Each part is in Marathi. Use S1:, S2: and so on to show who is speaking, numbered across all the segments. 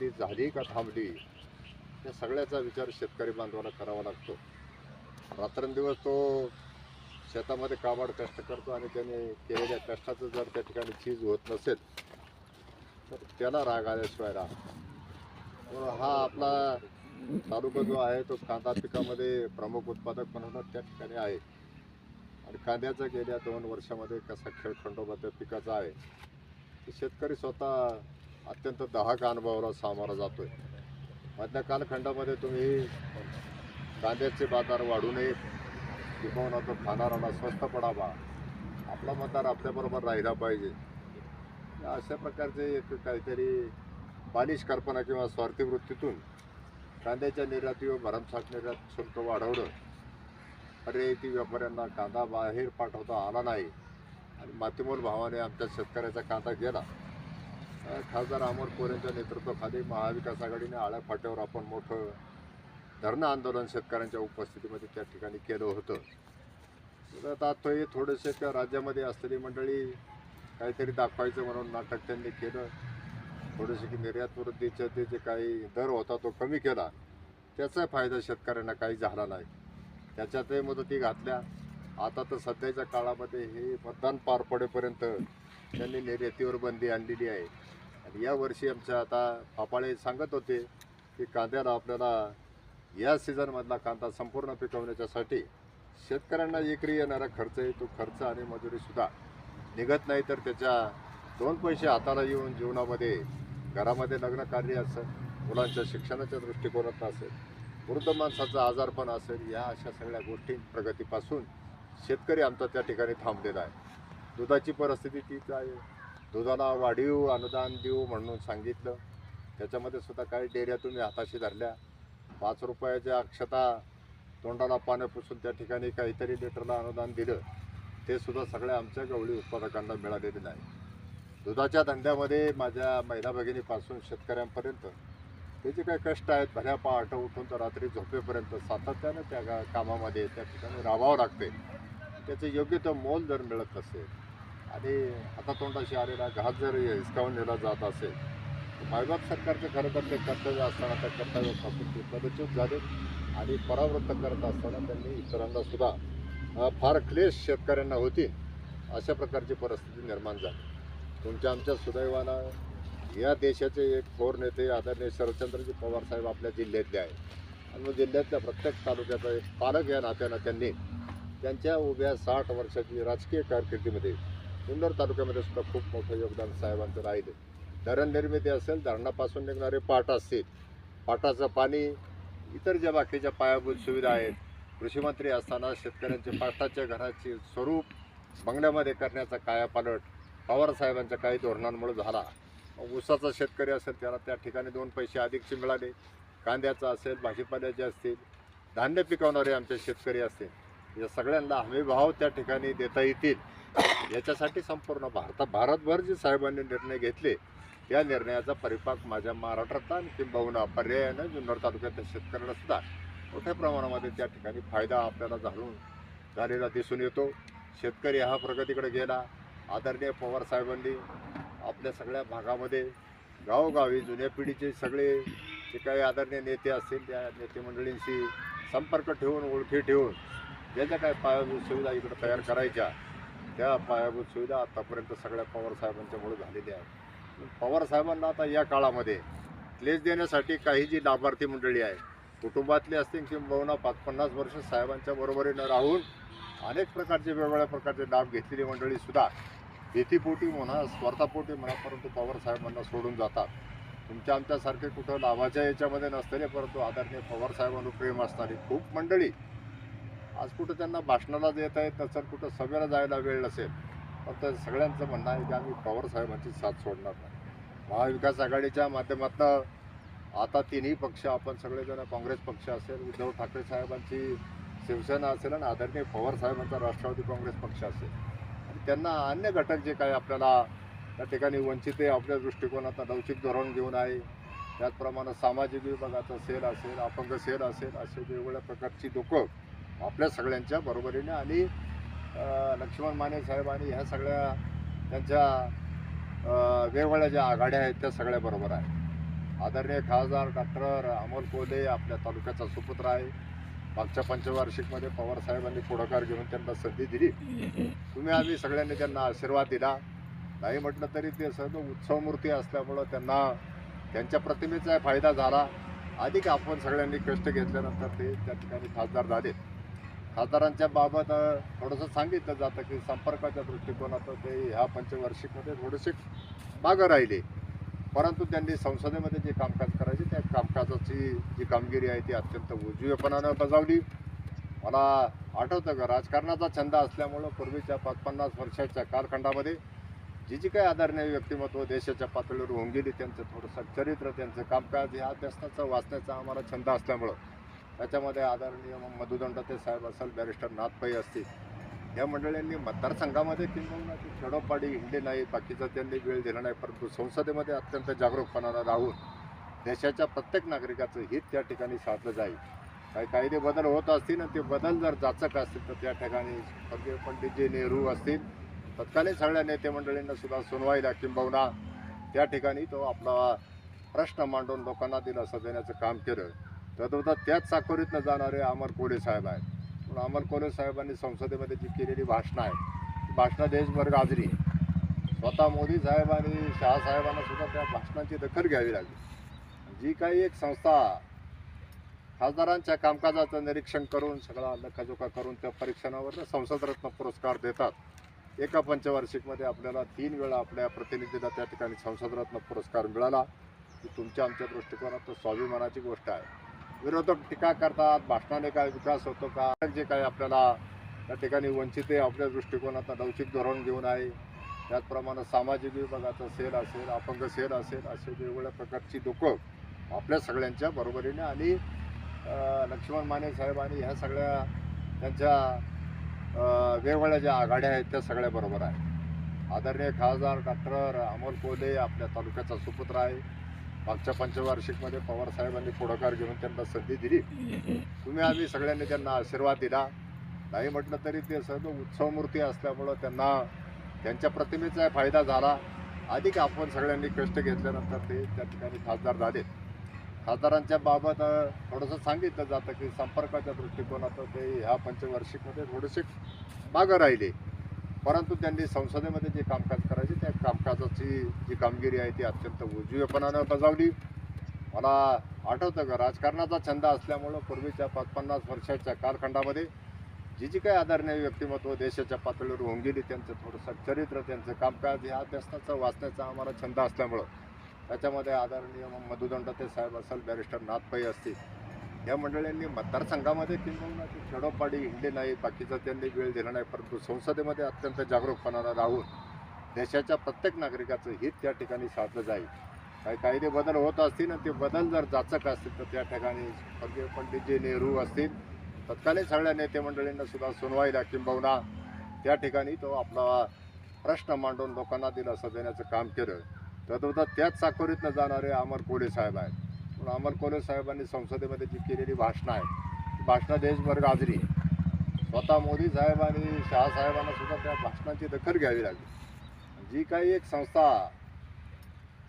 S1: शेती झाली का थांबली या सगळ्याचा विचार शेतकरी बांधवाला करावा लागतो. रात्रंदिवस तो शेतामध्ये काबाड कष्ट करतो आणि त्याने केलेल्या कष्टाचं जर त्या ठिकाणी चीज होत नसेल तर त्याला राग आल्याशिवाय राग हा आपला तालुका जो आहे तो कांदा पिकामध्ये प्रमुख उत्पादक म्हणून त्या ठिकाणी आहे. आणि कांद्याचा गेल्या दोन वर्षामध्ये कसा खेळ खंडोबा त्या पिकाचा आहे ते शेतकरी स्वतः अत्यंत दहाक अनुभवाला सामोरा जातोय. मधल्या कालखंडामध्ये तुम्ही कांद्याचे बाजार वाढू नयेत. किंवा तो खाणाराला स्वस्त पडावा. आपला मतदार आपल्याबरोबर राहिला पाहिजे. अशा प्रकारचे एक काहीतरी बालिश कल्पना किंवा स्वार्थी वृत्तीतून कांद्याच्या निर्यातीवर भरमसाठ निर्यात शुल्क वाढवणं. पर्यायती व्यापाऱ्यांना कांदा बाहेर पाठवता आला नाही. आणि मातीमोल भावाने आमच्या शेतकऱ्याचा कांदा गेला. खासदार अमोल कोरेंच्या नेतृत्वाखाली महाविकास आघाडीने आळ्या फाट्यावर आपण मोठं धरणं आंदोलन शेतकऱ्यांच्या उपस्थितीमध्ये त्या ठिकाणी केलं होतं. तर आता तो हे थोडेसे त्या राज्यामध्ये असलेली मंडळी काहीतरी दाखवायचं म्हणून नाटक त्यांनी केलं. थोडेसे की निर्यात वृद्धीचे ते जे काही दर होता तो कमी केला. त्याचा फायदा शेतकऱ्यांना काही झाला नाही. त्याच्यातही मदती घातल्या. आता तर सध्याच्या काळामध्ये हे मतदान पार पडेपर्यंत त्यांनी निर्यातीवर बंदी आणलेली आहे. आणि यावर्षी आमच्या आता फापाळे सांगत होते की कांद्याला आपल्याला या सीझनमधला कांदा संपूर्ण पिकवण्याच्यासाठी शेतकऱ्यांना एकरी येणारा खर्च आहे तो खर्च आणि मजुरीसुद्धा निघत नाही तर त्याच्या दोन पैसे हाताला येऊन जीवनामध्ये घरामध्ये लग्न कार्य असेल मुलांच्या शिक्षणाच्या दृष्टिकोनातून असेल वृद्ध माणसाचा आजारपण असेल या अशा सगळ्या गोष्टी प्रगतीपासून शेतकरी आमचा त्या ठिकाणी थांबलेला आहे. दुधाची परिस्थिती तीच आहे. दुधाला वाढीव अनुदान देऊ म्हणून सांगितलं. त्याच्यामध्ये सुद्धा काही डेऱ्या तुम्ही हाताशी धरल्या. पाच रुपयाच्या अक्षता तोंडाला पाण्या पुसून त्या ठिकाणी काहीतरी लिटरला अनुदान दिलं. ते सुद्धा सगळ्या आमच्या गवळी उत्पादकांना मिळालेले नाही. दुधाच्या धंद्यामध्ये माझ्या महिला भगिनीपासून शेतकऱ्यांपर्यंत ते जे काही कष्ट आहेत भल्या पहाट उठून तर रात्री झोपेपर्यंत सातत्यानं त्या कामामध्ये त्या ठिकाणी राबावं लागते त्याचं योग्य तो मोल जर मिळत नसेल आणि हातातोंडाशी आलेला घात जर हिसकावून नेला जात असेल तर मायबाप सरकारचं खरं तर ते कर्तव्य असताना त्या कर्तव्यापासून ते पदच्युत झाले आणि परावृत्त करत असताना त्यांनी इतरांना सुद्धा फार क्लेश शेतकऱ्यांना होती अशा प्रकारची परिस्थिती निर्माण झाली. तुमच्या आमच्या सुदैवानं या देशाचे एक थोर नेते आदरणीय शरदचंद्रजी पवार साहेब आपल्या जिल्ह्यातले आहेत. आणि मग जिल्ह्यातल्या प्रत्येक तालुक्याचा एक पालक या नात्यानं त्यांनी त्यांच्या उभ्या साठ वर्षाची राजकीय कारकिर्दीमध्ये जुन्नर तालुक्यामध्ये सुद्धा खूप मोठं योगदान साहेबांचं राहिलं धरण निर्मिती असेल धरणापासून निघणारे पाट असतील पाटाचं पाणी इतर ज्या बाकीच्या पायाभूत सुविधा आहेत कृषीमंत्री असताना शेतकऱ्यांचे पाटाच्या घराचे स्वरूप बंगल्यामध्ये करण्याचा कायापालट पवार साहेबांच्या काही धोरणांमुळे झाला. ऊसाचा शेतकरी असेल त्याला त्या ठिकाणी दोन पैसे अधिकचे मिळाले. कांद्याचा असेल भाजीपाल्याचे असतील धान्य पिकवणारे आमचे शेतकरी असतील या सगळ्यांना हमी भाव त्या ठिकाणी देता येतील. याच्यासाठी संपूर्ण भारता भारतभर जे साहेबांनी निर्णय घेतले या निर्णयाचा परिपाक माझ्या महाराष्ट्रात आणि किंबहुना पर्यायानं जुन्नर तालुक्यातल्या शेतकऱ्यांना सुद्धा मोठ्या प्रमाणामध्ये त्या ठिकाणी फायदा आपल्याला झालून झालेला दिसून येतो. शेतकरी हा प्रगतीकडे गेला. आदरणीय पवार साहेबांनी आपल्या सगळ्या भागामध्ये गावोगावी जुन्या पिढीचे सगळे जे काही आदरणीय नेते असतील त्या नेते मंडळींशी संपर्क ठेवून ओळखी ठेवून ज्या ज्या काही पायाभूत सुविधा इकडे तयार करायच्या त्या पायाभूत सुविधा आतापर्यंत सगळ्या पवार साहेबांच्यामुळे झालेल्या आहेत. पवार साहेबांना आता या काळामध्ये क्लेश देण्यासाठी काही जी लाभार्थी मंडळी आहे कुटुंबातली असतील किंबहुना पाच पन्नास वर्ष साहेबांच्या बरोबरीनं राहून अनेक प्रकारचे वेगवेगळ्या प्रकारचे लाभ घेतलेली मंडळीसुद्धा भीतीपोटी म्हणा स्वार्थापोटी म्हणा परंतु पवार साहेबांना सोडून जातात. तुमच्या आमच्यासारखे कुठं लाभाच्या याच्यामध्ये नसलेले परंतु आदरणीय पवारसाहेबांवर प्रेम असणारी खूप मंडळी आज कुठं त्यांना भाषणाला देत आहेत नसेल कुठं सभेला जायला वेळ नसेल पण तर सगळ्यांचं म्हणणं आहे की आम्ही पवार साहेबांची साथ सोडणार नाही. महाविकास आघाडीच्या माध्यमातून आता तिन्ही पक्ष आपण सगळेजण काँग्रेस पक्ष असेल उद्धव ठाकरे साहेबांची शिवसेना असेल आणि आदरणीय पवार साहेबांचा राष्ट्रवादी काँग्रेस पक्ष असेल. आणि त्यांना अन्य घटक जे काही आपल्याला त्या ठिकाणी वंचित आपल्या दृष्टिकोनात लवचिक धोरण घेऊन आहे. त्याचप्रमाणे सामाजिक विभागाचा सेल असेल अपंग सेल असेल असे वेगवेगळ्या प्रकारची लोकं आपल्या सगळ्यांच्या बरोबरीने आणि लक्ष्मण माने साहेब आणि ह्या सगळ्या त्यांच्या वेगवेगळ्या ज्या आघाड्या आहेत त्या सगळ्या बरोबर आहे आदरणीय खासदार डॉक्टर अमोल कोले आपल्या तालुक्याचा सुपुत्र आहे. मागच्या पंचवार्षिकमध्ये पवार साहेबांनी पुढाकार घेऊन त्यांना संधी दिली. तुम्ही आम्ही सगळ्यांनी त्यांना आशीर्वाद दिला. नाही म्हटलं तरी ते सर्व उत्सवमूर्ती असल्यामुळं त्यांना त्यांच्या प्रतिमेचा फायदा झाला. अधिक आपण सगळ्यांनी कष्ट घेतल्यानंतर ते त्या ठिकाणी खासदार झाले. खासदारांच्या बाबत थोडंसं सांगितलं जातं की संपर्काच्या दृष्टिकोनातून ते ह्या पंचवार्षिकमध्ये थोडेसे मागं राहिले. परंतु त्यांनी संसदेमध्ये जे कामकाज करायचे त्या कामकाजाची जी कामगिरी आहे ती अत्यंत उजवीपणानं बजावली. मला आठवतं का राजकारणाचा छंद असल्यामुळं पूर्वीच्या पाच पन्नास वर्षाच्या कालखंडामध्ये जी जी काही आदरणीय व्यक्तिमत्व देशाच्या पातळीवर होऊन गेली त्यांचं थोडंसं चरित्र त्यांचं कामकाज ह्या अभ्यासाचा वाचण्याचा आम्हाला छंद असल्यामुळं त्याच्यामध्ये आदरणीय मग मधुदंडाते साहेब असेल बॅरिस्टर नाथपाई असतील. या मंडळींनी मतदारसंघामध्ये किंबहुना खेडोपाडी हिंडी नाही बाकीचा त्यांनी वेळ दिला नाही परंतु संसदेमध्ये अत्यंत जागरूकपणाला राहून देशाच्या प्रत्येक नागरिकाचं हित त्या ठिकाणी साधलं जाईल. काही कायदे बदल होत असतील आणि ते बदल जर जाचक असतील तर त्या ठिकाणी स्वर्गीय पंडितजी नेहरू असतील तत्कालीन सगळ्या नेते मंडळींना सुद्धा सुनवाईला किंबहुना त्या ठिकाणी तो आपला प्रश्न मांडून लोकांना दिलासा देण्याचं काम केलं. तदवता त्याच साखोरीतनं जाणारे अमर कोडे साहेब आहेत. पण अमर कोडे साहेबांनी संसदेमध्ये जी केलेली भाषणं आहेत ती भाषणं देशभर गाजली. स्वतः मोदी साहेबांनी शहासाहेबांना सुद्धा त्या भाषणांची दखल घ्यावी लागली. जी काही एक संस्था खासदारांच्या कामकाजाचं निरीक्षण करून सगळा लखाजोखा करून त्या परीक्षणावर संसदरत्न पुरस्कार देतात. एका पंचवार्षिकमध्ये आपल्याला तीन वेळा आपल्या प्रतिनिधीला त्या ठिकाणी संसदरत्न पुरस्कार मिळाला. ही तुमच्या आमच्या दृष्टिकोनात स्वाभिमानाची गोष्ट आहे. विरोधक टीका करतात भाषणाने काय विकास होतो का? जे काही आपल्याला त्या ठिकाणी वंचित आपल्या दृष्टिकोनात लवचिक धोरण घेऊन आहे. त्याचप्रमाणे सामाजिक विभागाचं सेल असेल अपंग सेल असेल असे वेगवेगळ्या प्रकारची लोकं आपल्या सगळ्यांच्या बरोबरीने आणि लक्ष्मण माने साहेब आणि ह्या सगळ्या त्यांच्या वेगवेगळ्या ज्या आघाड्या आहेत त्या सगळ्या बरोबर आहे आदरणीय खासदार डॉक्टर अमोल कोले आपल्या तालुक्याचा सुपुत्र आहे. मागच्या पंचवार्षिकमध्ये पवार साहेबांनी पुढाकार घेऊन त्यांना संधी दिली. तुम्ही आम्ही सगळ्यांनी त्यांना आशीर्वाद दिला. नाही म्हटलं तरी ते सर्व उत्सवमूर्ती असल्यामुळं त्यांना त्यांच्या प्रतिमेचा फायदा झाला. अधिक आपण सगळ्यांनी कष्ट घेतल्यानंतर ते त्या ठिकाणी खासदार झाले. खासदारांच्या बाबत थोडंसं सांगितलं जातं की संपर्काच्या दृष्टिकोनातून ते ह्या पंचवार्षिकमध्ये थोडेसे मागं राहिले. परंतु त्यांनी संसदेमध्ये जे कामकाज करायचे कामकाजाची जी कामगिरी आहे ती अत्यंत उजवीपणानं बजावली. मला आठवतं का राजकारणाचा छंद असल्यामुळं पूर्वीच्या पाच पन्नास वर्षाच्या कालखंडामध्ये जी जी काही आदरणीय व्यक्तिमत्व देशाच्या पातळीवर होऊन गेली त्यांचं थोडंसं चरित्र त्यांचं कामकाज ह्या अभ्यासाचा वाचण्याचा आम्हाला छंद असल्यामुळं. त्याच्यामध्ये आदरणीय मग मधुदंडाते साहेब असेल बॅरिस्टर नाथपाई असतील. या मंडळींनी मतदारसंघामध्ये किंबहुना ती खेडोपाडी हिंडे नाही बाकीचा त्यांनी वेळ दिला नाही परंतु संसदेमध्ये अत्यंत जागरूकपणाला राहून देशाच्या प्रत्येक नागरिकाचं हित त्या ठिकाणी साधलं जाईल. काही कायदे बदल होत असतील आणि ते बदल जर जाचक असतील तर त्या ठिकाणी पंडितजी नेहरू असतील तत्कालीन सगळ्या नेते मंडळींना सुद्धा सुनवाईला किंबहुना त्या ठिकाणी तो आपला प्रश्न मांडून लोकांना दिलासा देण्याचं काम केलं. तदवता त्याच साखोरीतनं जाणारे अमर कोले साहेब आहेत. पण अमर कोले साहेबांनी संसदेमध्ये जी केलेली भाषणं आहेत ती भाषणं देशभर गाजली. स्वतः मोदी साहेब आणि सुद्धा त्या भाषणांची दखल घ्यावी लागली. जी काही एक संस्था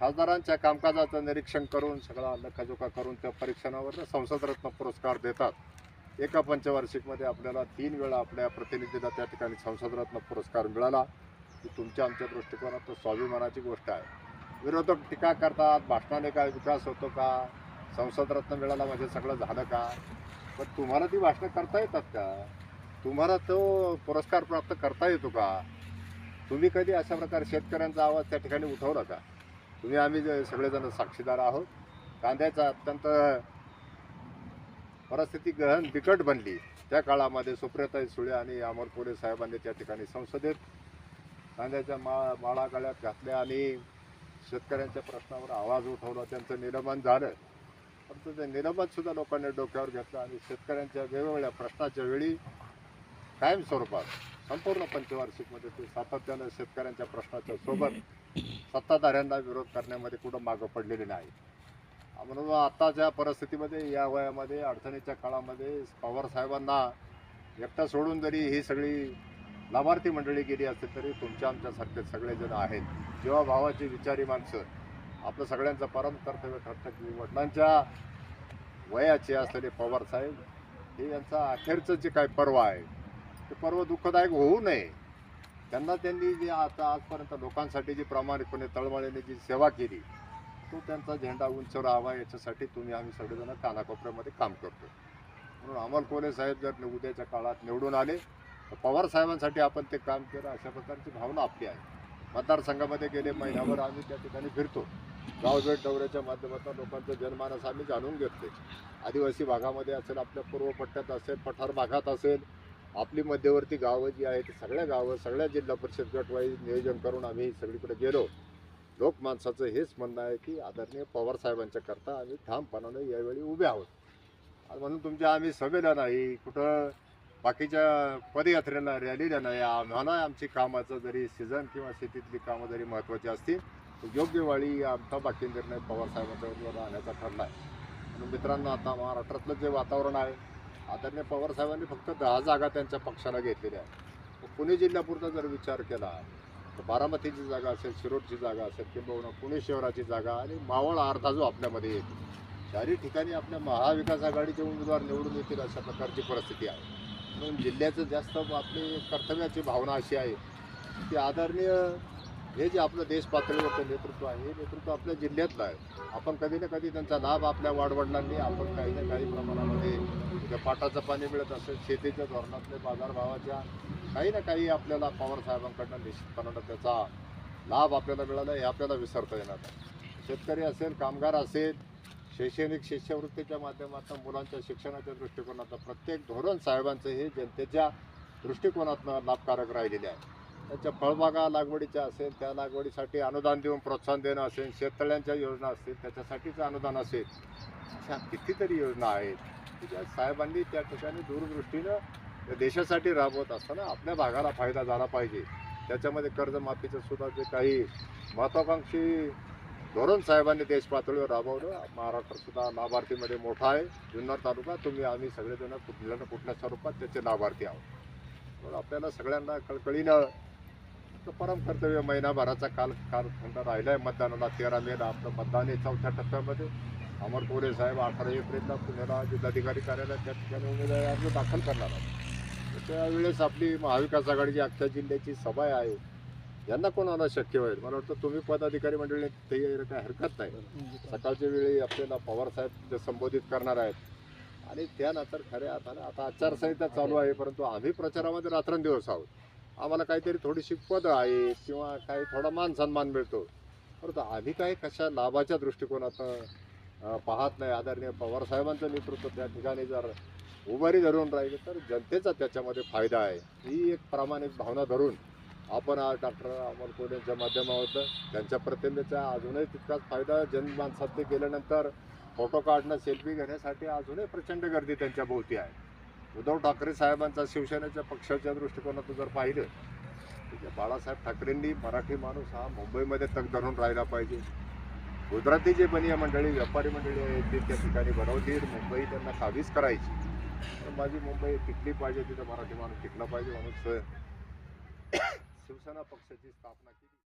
S1: खासदारांच्या कामकाजाचं निरीक्षण करून सगळा लखाजोखा करून त्या परीक्षणावर संसदरत्न पुरस्कार देतात. एका पंचवार्षिकमध्ये आपल्याला तीन वेळा आपल्या प्रतिनिधीला त्या ठिकाणी संसदरत्न पुरस्कार मिळाला. ही तुमच्या आमच्या दृष्टिकोनात स्वाभिमानाची गोष्ट आहे. विरोधक टीका करतात भाषणाने काय विकास होतो का? संसदरत्न मिळाला म्हणजे सगळं झालं का? पण तुम्हाला ती भाषणं करता येतात का? तुम्हाला तो पुरस्कार प्राप्त करता येतो का? तुम्ही कधी अशा प्रकारे शेतकऱ्यांचा आवाज त्या ठिकाणी उठवला का? तुम्ही आम्ही जे सगळेजण साक्षीदार आहोत. कांद्याचा अत्यंत परिस्थिती गहन बिकट बनली. त्या काळामध्ये सुप्रियाताई सुळे आणि अमर साहेबांनी त्या ठिकाणी संसदेत कांद्याच्या मा माळा गळ्यात घातल्या आणि शेतकऱ्यांच्या प्रश्नावर आवाज उठवला. त्यांचं निलंबन झालं. परंतु ते निलंबनसुद्धा लोकांनी डोक्यावर घेतलं आणि शेतकऱ्यांच्या वेगवेगळ्या प्रश्नाच्या वेळी कायम स्वरूपात संपूर्ण पंचवार्षिकमध्ये ते सातत्यानं शेतकऱ्यांच्या प्रश्नाच्या सोबत सत्ताधाऱ्यांना विरोध करण्यामध्ये कुठं मागं पडलेले नाही. म्हणून आताच्या परिस्थितीमध्ये या वयामध्ये अडचणीच्या काळामध्ये पवार साहेबांना एकटा सोडून जरी ही सगळी लाभार्थी मंडळी गेली असतील तरी तुमच्या आमच्यासारखे सगळेजण आहेत. जेव्हा भावाची विचारी माणसं आपलं सगळ्यांचं परम कर्तव्य ठरतं की वडिलांच्या वयाचे असलेले पवार साहेब हे यांचा अखेरचं जे काय पर्व आहे ते पर्व दुःखदायक होऊ नये. त्यांना त्यांनी जे आता आजपर्यंत लोकांसाठी जी प्रामाणिकपणे तळमळीने जी सेवा केली तो त्यांचा झेंडा उंच राहावा याच्यासाठी तुम्ही आम्ही सगळेजण कानाकोपऱ्यामध्ये काम करतो. म्हणून अमोल कोले साहेब जर उद्याच्या काळात निवडून आले तर पवार साहेबांसाठी आपण ते काम केलं अशा प्रकारची भावना आपली आहे. मतदारसंघामध्ये गेले महिन्याभर आम्ही त्या ठिकाणी फिरतो. गावभेट दौऱ्याच्या माध्यमातून लोकांचं जनमानस आम्ही जाणून घेतले आदिवासी भागामध्ये असेल आपल्या पूर्व पट्ट्यात असेल पठार भागात असेल आपली मध्यवर्ती गावं जी आहेत सगळ्या गावं सगळ्या जिल्हा परिषद गटवाईज नियोजन करून आम्ही सगळीकडे गेलो. लोक माणसाचं हेच म्हणणं आहे की आदरणीय पवार साहेबांच्या करता आम्ही ठामपणाने यावेळी उभे आहोत. म्हणून तुमच्या आम्ही सभेला नाही कुठं बाकीच्या पदयात्रेला रॅलीला नाही आम्हाला आमची कामाचं जरी सीझन किंवा शेतीतली कामं जरी महत्त्वाची असतील तर योग्य वेळी आमचा बाकी निर्णय पवार साहेबांच्यावर राहण्याचा ठरला आहे. म्हणून मित्रांनो आता महाराष्ट्रातलं जे वातावरण आहे आदरणीय पवार साहेबांनी फक्त दहा जागा त्यांच्या पक्षाला घेतलेल्या आहेत. पुणे जिल्ह्यापुरता जर विचार केला तर बारामतीची जागा असेल शिरोडची जागा असेल किंबहुना पुणे शहराची जागा आणि मावळ अर्धा जो आपल्यामध्ये येतो चारही ठिकाणी आपल्या महाविकास आघाडीचे उमेदवार निवडून येतील अशा प्रकारची परिस्थिती आहे. म्हणून जिल्ह्याचं जास्त आपली कर्तव्याची भावना अशी आहे की आदरणीय हे जे आपलं देश पातळीवरचं नेतृत्व आहे हे नेतृत्व आपल्या जिल्ह्यातलं आहे. आपण कधी ना कधी त्यांचा लाभ आपल्या वाडवडिलांनी आपण काही ना काही प्रमाणामध्ये पाटाचं पाणी मिळत असेल शेतीच्या धोरणातल्या बाजारभावाच्या काही ना काही आपल्याला पवार साहेबांकडनं निश्चितपणानं त्याचा लाभ आपल्याला मिळाला हे आपल्याला विसरता येणार नाही. शेतकरी असेल कामगार असेल शैक्षणिक शिष्यवृत्तीच्या माध्यमातून मुलांच्या शिक्षणाच्या दृष्टिकोनातून प्रत्येक धोरण साहेबांचं हे जनतेच्या दृष्टिकोनातून लाभकारक राहिलेले आहे. त्याच्या फळबागा लागवडीच्या असेल त्या लागवडीसाठी अनुदान देऊन प्रोत्साहन देणं असेल शेततळ्यांच्या योजना असतील त्याच्यासाठीचं अनुदान असेल अशा कितीतरी योजना आहेत. की ज्या साहेबांनी त्या ठिकाणी दूरदृष्टीनं त्या देशासाठी राबवत असताना आपल्या भागाला फायदा झाला पाहिजे. त्याच्यामध्ये कर्जमाफीचं सुद्धा जे काही महत्त्वाकांक्षी धोरण साहेबांनी देश पातळीवर राबवलं महाराष्ट्रसुद्धा लाभार्थीमध्ये मोठा आहे. जुन्नर तालुका तुम्ही आम्ही सगळेजण कुठल्या ना कुठल्या स्वरूपात त्याचे लाभार्थी आहोत. म्हणून आपल्याला सगळ्यांना कळकळीनं परम कर्तव्य महिनाभराचा काल कालखंड राहिला आहे मतदानाला तेरा मेला आपलं मतदान आहे चौथ्या टप्प्यामध्ये. अमर कोरे साहेब अठरा एप्रिलला पुण्याला जिल्हाधिकारी कार्यालयात त्या ठिकाणी उमेदवारी अर्ज दाखल करणार आहोत. त्यावेळेस आपली महाविकास आघाडीची अख्ख्या जिल्ह्याची सभा आहे. यांना कोणाला शक्य होईल? मला वाटतं तुम्ही पदाधिकारी मंडळी ते यायला काही हरकत नाही. सकाळच्या वेळी आपल्याला पवारसाहेब जे संबोधित करणार आहेत. आणि त्यानंतर खऱ्या अर्थानं आता आचारसंहिता चालू आहे परंतु आम्ही प्रचारामध्ये रात्रंदिवस आहोत. आम्हाला काहीतरी थोडीशी पदं आहे किंवा काही थोडा मान सन्मान मिळतो. परंतु आम्ही काही कशा लाभाच्या दृष्टिकोनातनं पाहत नाही. आदरणीय पवार साहेबांचं नेतृत्व त्या ठिकाणी जर उभारी धरून राहिले तर जनतेचा त्याच्यामध्ये फायदा आहे. ही एक प्रामाणिक भावना धरून आपण आज डॉक्टर अमोल कोल यांच्या माध्यमावर त्यांच्या प्रतिमेचा अजूनही तितकाच फायदा जनमानसातले गेल्यानंतर फोटो काढणं सेल्फी घेण्यासाठी अजूनही प्रचंड गर्दी त्यांच्या भोवती आहे. उद्धव ठाकरे साहेबांचा शिवसेनेच्या पक्षाच्या दृष्टिकोनातून जर पाहिलं तर बाळासाहेब ठाकरेंनी मराठी माणूस हा मुंबईमध्ये तग धरून राहिला पाहिजे. गुजराती जे बनिया मंडळी व्यापारी मंडळी आहेत ते त्या ठिकाणी बनवतील. मुंबई त्यांना काबीज करायची. तर माझी मुंबई टिकली पाहिजे तिथं मराठी माणूस टिकला पाहिजे म्हणून शिवसेना पक्षाची स्थापना केली.